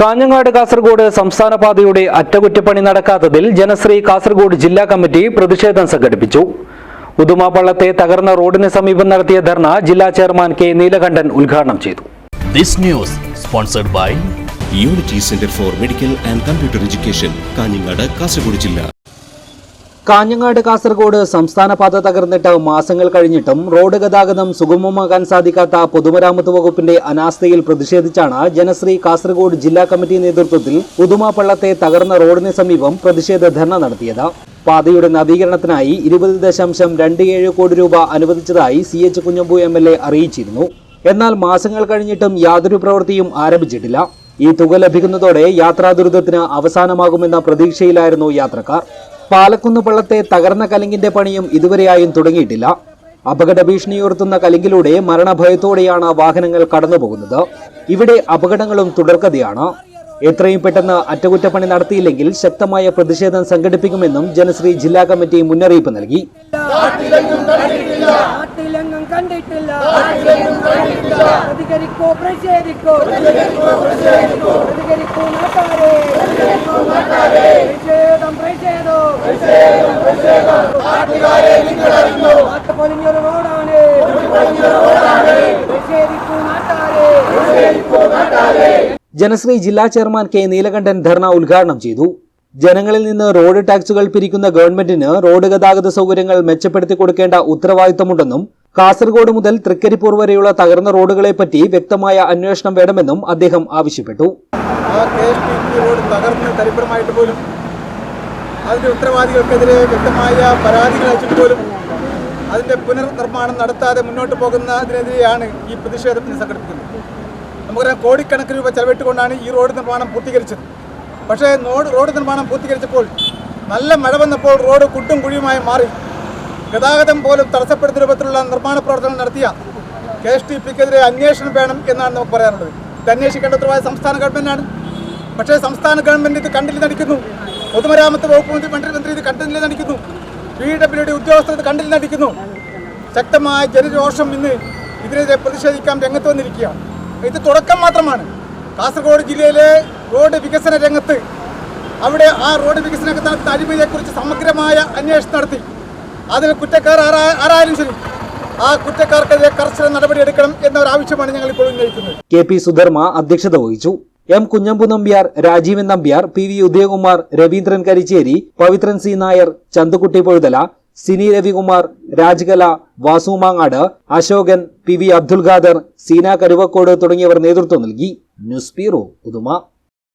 കാഞ്ഞങ്ങാട് കാസർഗോഡ് സംസ്ഥാന പാതയുടെ അറ്റകുറ്റപ്പണി നടക്കാത്തതിൽ ജനശ്രീ കാസർഗോഡ് ജില്ലാ കമ്മിറ്റി പ്രതിഷേധം സംഘടിപ്പിച്ചു. ഉദുമാപള്ളത്തെ തകർന്ന റോഡിന് സമീപം നടത്തിയ ധർണ ജില്ലാ ചെയർമാൻ കെ നീലകണ്ഠൻ ഉദ്ഘാടനം ചെയ്തു. This news sponsored by unity centre for medical and computer education Kanhangad Kasaragod ജില്ല കാഞ്ഞങ്ങാട് കാസർഗോഡ് സംസ്ഥാന പാത തകർന്നിട്ട് മാസങ്ങൾ കഴിഞ്ഞിട്ടും റോഡ് ഗതാഗതം സുഗമമാക്കാൻ സാധിക്കാത്ത പൊതുമരാമത്ത് വകുപ്പിന്റെ അനാസ്ഥയിൽ പ്രതിഷേധിച്ചാണ് ജനശ്രീ കാസർഗോഡ് ജില്ലാ കമ്മിറ്റി നേതൃത്വത്തിൽ ഉദുമാപ്പള്ളത്തെ തകർന്ന റോഡിന് സമീപം പ്രതിഷേധ ധർണ നടത്തിയത്. പാതയുടെ നവീകരണത്തിനായി ഇരുപത് ദശാംശം രണ്ട് ഏഴ് കോടി രൂപ അനുവദിച്ചതായി C H Kunhambu M L A അറിയിച്ചിരുന്നു. എന്നാൽ മാസങ്ങൾ കഴിഞ്ഞിട്ടും യാതൊരു പ്രവൃത്തിയും ആരംഭിച്ചിട്ടില്ല. ഈ തുക ലഭിക്കുന്നതോടെ യാത്രാ ദുരിതത്തിന് അവസാനമാകുമെന്ന പ്രതീക്ഷയിലായിരുന്നു യാത്രക്കാർ. പാലക്കുന്ന് പള്ളത്തെ തകർന്ന കലിങ്കിന്റെ പണിയും ഇതുവരെയായും തുടങ്ങിയിട്ടില്ല. അപകട ഭീഷണിയുയർത്തുന്ന കലിങ്കിലൂടെ മരണഭയത്തോടെയാണ് വാഹനങ്ങൾ കടന്നുപോകുന്നത്. ഇവിടെ അപകടങ്ങളും തുടർക്കഥയാണ്. എത്രയും പെട്ടെന്ന് അറ്റകുറ്റപ്പണി നടത്തിയില്ലെങ്കിൽ ശക്തമായ പ്രതിഷേധം സംഘടിപ്പിക്കുമെന്നും ജനശ്രീ ജില്ലാ കമ്മിറ്റി മുന്നറിയിപ്പ് നൽകി. കണ്ടിട്ടില്ല. പ്രതികരിക്കോ പ്രതിഷേധിക്കോ പ്രതികരിക്കൂ നാട്ടാരെ. നാട്ടാരെ. ജനശ്രീ ജില്ലാ ചെയർമാൻ കെ നീലകണ്ഠൻ ധർണ ഉദ്ഘാടനം ചെയ്തു. ജനങ്ങളിൽ നിന്ന് റോഡ് ടാക്സുകൾ പിരിക്കുന്ന ഗവൺമെന്റിന് റോഡ് ഗതാഗത സൗകര്യങ്ങൾ മെച്ചപ്പെടുത്തി കൊടുക്കേണ്ട ഉത്തരവാദിത്തമുണ്ടെന്നും കാസർഗോഡ് മുതൽ തൃക്കരിപ്പൂർ വരെയുള്ള തകർന്ന റോഡുകളെ പറ്റി വ്യക്തമായ അന്വേഷണം വേണമെന്നും അദ്ദേഹം ആവശ്യപ്പെട്ടു. തകർന്ന് പോലും അതിന്റെ ഉത്തരവാദികൾക്കെതിരെ വ്യക്തമായ പരാതികൾ അയച്ചിട്ട് പോലും അതിന്റെ പുനർനിർമ്മാണം നടത്താതെ മുന്നോട്ട് പോകുന്നതിനെതിരെയാണ് ഈ പ്രതിഷേധത്തിന് സംഘടിപ്പിക്കുന്നത്. നമുക്കറിയാം കോടിക്കണക്കിന് രൂപ ചെലവിട്ടുകൊണ്ടാണ് ഈ റോഡ് നിർമ്മാണം പൂർത്തീകരിച്ചത്. പക്ഷേ നോഡ് റോഡ് നിർമ്മാണം പൂർത്തീകരിച്ചപ്പോൾ നല്ല മഴ വന്നപ്പോൾ റോഡ് കുണ്ടും കുഴിയുമായി മാറി ഗതാഗതം പോലും തടസ്സപ്പെടുത്തുന്ന രൂപത്തിലുള്ള നിർമ്മാണ പ്രവർത്തനങ്ങൾ നടത്തിയ കെ എസ് ടി പിക്കെതിരെ അന്വേഷണം വേണം എന്നാണ് നമുക്ക് പറയാനുള്ളത്. ഇത് അന്വേഷിക്കേണ്ട സംസ്ഥാന ഗവൺമെന്റാണ് പക്ഷേ സംസ്ഥാന ഗവൺമെന്റ് ഇത് കണ്ടില്ല നടിക്കുന്നു പൊതുമരാമത്ത് വകുപ്പ് മന്ത്രി മന്ത്രി മന്ത്രി ഇത് കണ്ടില്ല നടിക്കുന്നു. പി ഡബ്ല്യു ഡി ഉദ്യോഗസ്ഥർ ഇത് കണ്ടില്ല നടിക്കുന്നു. ശക്തമായ ജനരോഷം ഇന്ന് ഇതിനെതിരെ പ്രതിഷേധിക്കാൻ രംഗത്ത് വന്നിരിക്കുകയാണ് ഇത് തുടക്കം മാത്രമാണ്. കാസർഗോഡ് ജില്ലയിലെ റോഡ് വികസന രംഗത്ത് അവിടെ ആ റോഡ് വികസന രംഗത്ത് അഴിമതിയെക്കുറിച്ച് സമഗ്രമായ അന്വേഷണം നടത്തി. അതിൽ കുറ്റക്കാർ ആരാ- ആരായാലും ശരി. ആ കുറ്റക്കാർക്കെതിരെ കർശന നടപടിയെടുക്കണം എന്ന ഒരു ആവശ്യമാണ് ഞങ്ങൾ ഇപ്പോൾ ഉന്നയിക്കുന്നത്. കെ പി സുധർമ്മ അധ്യക്ഷത വഹിച്ചു. M Kunhambu Nambiar Rajeevan Nambiar P V Udayakumar Raveendran Karichery Pavithran C Nair Chanthukutty Pozhuthala Sini Ravikumar Rajkala Vasu Mangad Ashokan P V Abdul Khader Seena Karuvakkode തുടങ്ങിയവർ നേതൃത്വം നൽകി. News bureau Uduma